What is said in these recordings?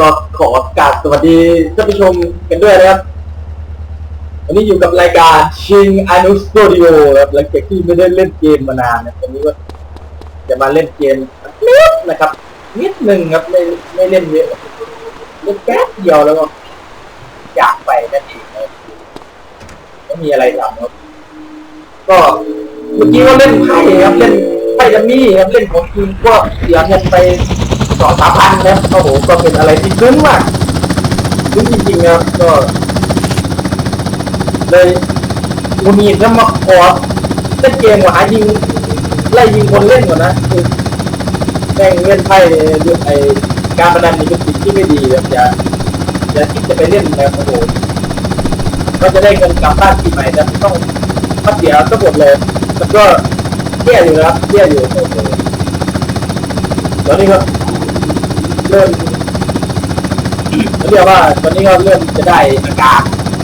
ก็ขอการสวัสดีท่านผู้ชมกันด้วยนะครับ วันนี้อยู่กับรายการชิงอนุสตูดิโอครับหลังจากที่ไม่ได้เล่นเกมมานานนะวันนี้ก็จะมาเล่นเกมนิดนะครับ นิดหนึ่งครับไม่ไม่เล่นเยอะเล่นแป๊บเดียวแล้วก็อยากไปนั่นเองครับไม่มีอะไรทำครับ ก็เมื่อกี้ก็เล่นไพ่ครับเล่นไพ่ดัมมี่ครับเล่นของจริงก็เสียเงินไป สองสามพันนะโอ้โหก็เป็นอะไรที่ซึ้งมากซึ้งจริงๆนะครับก็ เลยมูนีจะมาขอเล่นเกมว่าหายิงไล่ยิงคนเล่นก่อนนะคือแม่งเล่นไพ่ด้วยไอการพนันนี่เป็นสิ่งที่ไม่ดีครับอย่าอย่าคิดจะไปเล่นนะโอ้โหก็จะได้เงินกลับบ้านปีใหม่แต่ต้องมาเสียทั้งหมดเลยมันก็แย่อยู่นะครับแย่อยู่โอ้โหตอนนี้ก็ เริ่มเรียกว่าตอนนี้ก็เริ่มจะได้อาการ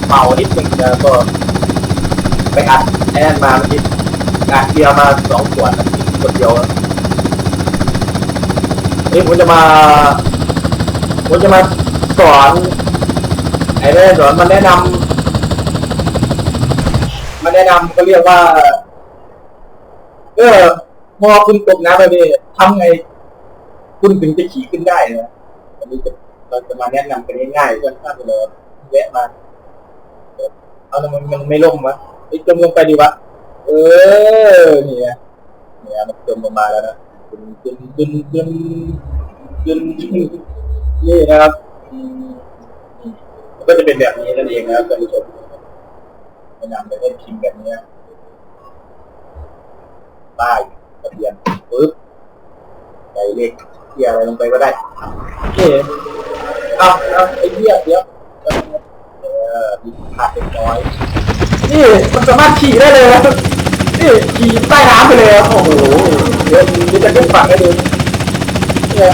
เมานิดนึงแล้วก็ ไปอัดแอนมาเมื่อกี้อัดเบียร์มาสองขวดนะกินคนเดียวนะนี่ผมจะมาผมจะมาสอนไอ้แม่สอนมาแนะนำมาแนะนำก็เรียกว่าเออพอคุณตกน้ำไปนี่ทำไง คุณถึงจะขี่ขึ้นได้นะอันนี้จะเราจะมาแนะนำกันง่ายๆเพื่อนท่านเลยแวะมาเอาล้วมันมันไม่ล่มวะไอ้จมลงไปดีวะ เออนี่ไงเนี่ยมันจมลงมาแล้วนะจนจนจนจนจนนี่นะครับมมันก็จะเป็นแบบนี้นั่นเองนะครับท่านผู้ชมแนะนำไปเล่นพิมพ์แบบนี้ป้าย เบี้ยอะไรลงไปก็ได้นี่เอาเอาไอ้เหี้ยเดี๋ยวเออมีขาดเล็กน้อยนี่มันสามารถขี่ได้เลยนะนี่ขี่ใต้น้ำไปเลยครับโอ้โหเดี๋ยวเดี๋ยวจะขึ้นฝั่งให้ดูเนี่ย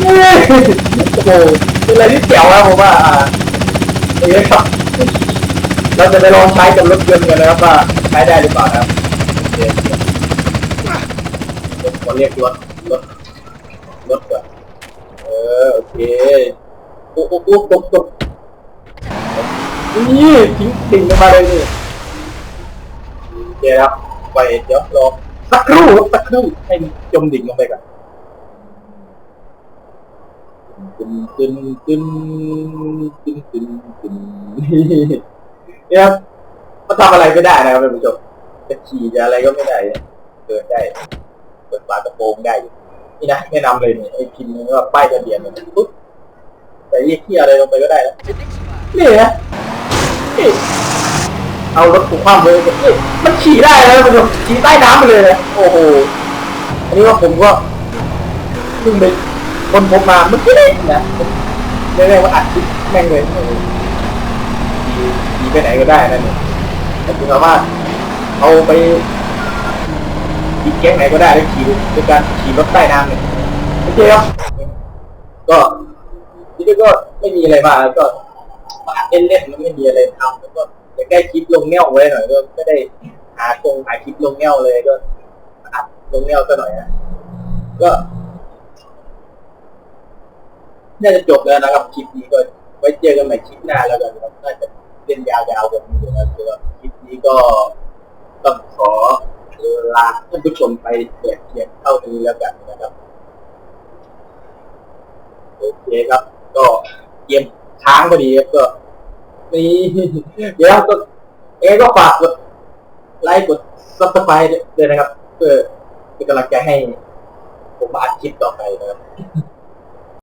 นี่โอ้โหเป็นอะไรที่เจ๋วนะผมว่าอ่าเอ้ยครับเราจะไปลองใช้กับรถยนต์กันนะครับว่าใช้ได้หรือเปล่านะครับโอเค เคโอ้โหโอ้ตกตกนี่ทิ้งดิ่งลงมาเลยนี่เดี๋ยวครับไปเดี๋ยวรอสักครู่สักครู่ให้จมดิ่งลงไปก่อนตึนตึนตึนตึนตึนตึนเนี่ยครับมันทำอะไรไม่ได้นะครับท่านผู้ชมจะขี่จะอะไรก็ไม่ได้เดินได้เปิดฝากระโปรงได้อยู่ นี่นะแนะนำเลยนี่ไอ้พิมพ์ว่าป้ายทะเบียนมันปุ๊บแต่เรียกที่อะไรลงไปก็ได้นะนี่นะนี่เอารถผูความเลยนี่มันขี่ได้แล้วมันขี่ใต้น้ำไปเลยนะโอ้โหอันนี้ว่าผมก็เพิ่งไปคนพบมาเมื่อกี้นี่นะเรียกว่าอัดคลิปแม่งเลยโอ้โหขี่ขี่ไปไหนก็ได้นะเนี่ยแต่คุณสามารถเอาไปีแก๊งไหนก็ได้แล้วขี่ด้วยการขี่รถใต้น้ำเนี่ยโอเคครับก็ที่นี้ก็ไม่มีอะไรมากก็มาอัดเล่นมันไม่มีอะไรทำแล้วก็จะแก้คลิปลงแนวไว้หน่อยก็ไม่ได้หาคงหาคลิปลงแนวเลยก็อัดลงแนวซะหน่อยนะก็น่าจะจบแล้วนะครับคลิปนี้ก็ไว้เจอกันใหม่คลิปหน้าแล้วกันนะครับน่าจะเล่นยาวๆแบบนี้นะคือคลิปนี้ก็ต้องขอ ลาท่านผู้ชมไปเพียงเพียงเท่านี้แล้วกันนะครับ โอเคครับ ก็เกมค้างพอดีครับก็นี่เดี๋ยวก็เอ๊ก็ฝากกดไลค์กดซับสไครต์ด้วยนะครับ เพื่อเป็นกำลังใจให้ ผมมาอัดคลิปต่อไปนะครับ